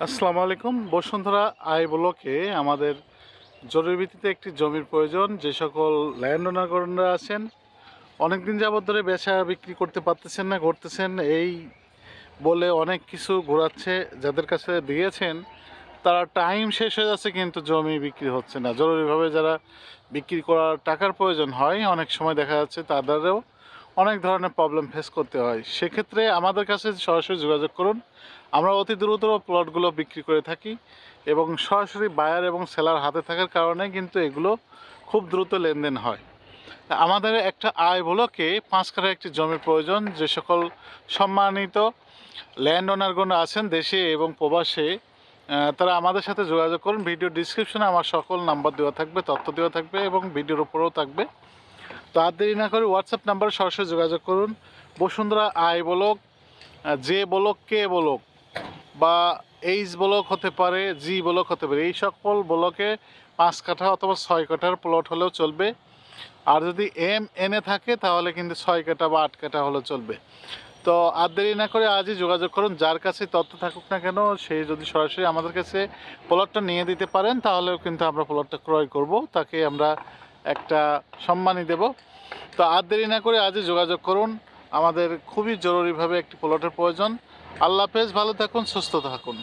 আসসালামু আলাইকুম। বসুন্ধরা আই ব্লকে আমাদের জরুরি ভিত্তিতে একটি জমির প্রয়োজন। যে সকল ল্যান্ড ওনারগণরা আছেন অনেক দিন যাবত ধরে বেচা বিক্রি করতে পারতেছেন না করতেছেন এই বলে অনেক কিছু ঘোরাচ্ছে, যাদের কাছে দিয়েছেন, তারা টাইম শেষ হয়ে যাচ্ছে কিন্তু জমি বিক্রি হচ্ছে না। জরুরিভাবে যারা বিক্রি করার টাকার প্রয়োজন হয়, অনেক সময় দেখা যাচ্ছে তাদেরও অনেক ধরনের প্রবলেম ফেস করতে হয়। সেক্ষেত্রে আমাদের কাছে সরাসরি যোগাযোগ করুন। আমরা অতি দ্রুত প্লটগুলো বিক্রি করে থাকি এবং সরাসরি বায়ার এবং সেলার হাতে থাকার কারণে কিন্তু এগুলো খুব দ্রুত লেনদেন হয়। আমাদের একটা আয় ব্লকে পাঁচ কাঠা একটি জমির প্রয়োজন, যে সকল সম্মানিত ল্যান্ড ওনারগণ আছেন দেশে এবং প্রবাসে তারা আমাদের সাথে যোগাযোগ করুন। ভিডিও ডিসক্রিপশনে আমার সকল নাম্বার দেওয়া থাকবে, তথ্য দেওয়া থাকবে এবং ভিডিওর উপরেও থাকবে। তো আর দেরি না করে হোয়াটসঅ্যাপ নাম্বারে সরাসরি যোগাযোগ করুন। বসুন্ধরা আই বলক যে বলক, কে বলক বা এইচ ব্লক হতে পারে, জি ব্লক হতে পারে। এই সকল ব্লকে পাঁচ কাঠা অথবা ছয় কাঠার প্লট হলেও চলবে। আর যদি এম এনে থাকে, তাহলে কিন্তু ছয় কাঠা বা আট কাঠা হলেও চলবে। তো আর দেরি না করে আজই যোগাযোগ করুন। যার কাছে তথ্য থাকুক না কেন, সে যদি সরাসরি আমাদের কাছে প্লটটা নিয়ে দিতে পারেন, তাহলেও কিন্তু আমরা প্লটটা ক্রয় করব। তাকে আমরা একটা সম্মানই দেব। তো আর দেরি না করে আজই যোগাযোগ করুন। আমাদের খুবই জরুরিভাবে একটি প্লটের প্রয়োজন। আল্লাহ হাফেজ, ভালো থাকুন, সুস্থ থাকুন।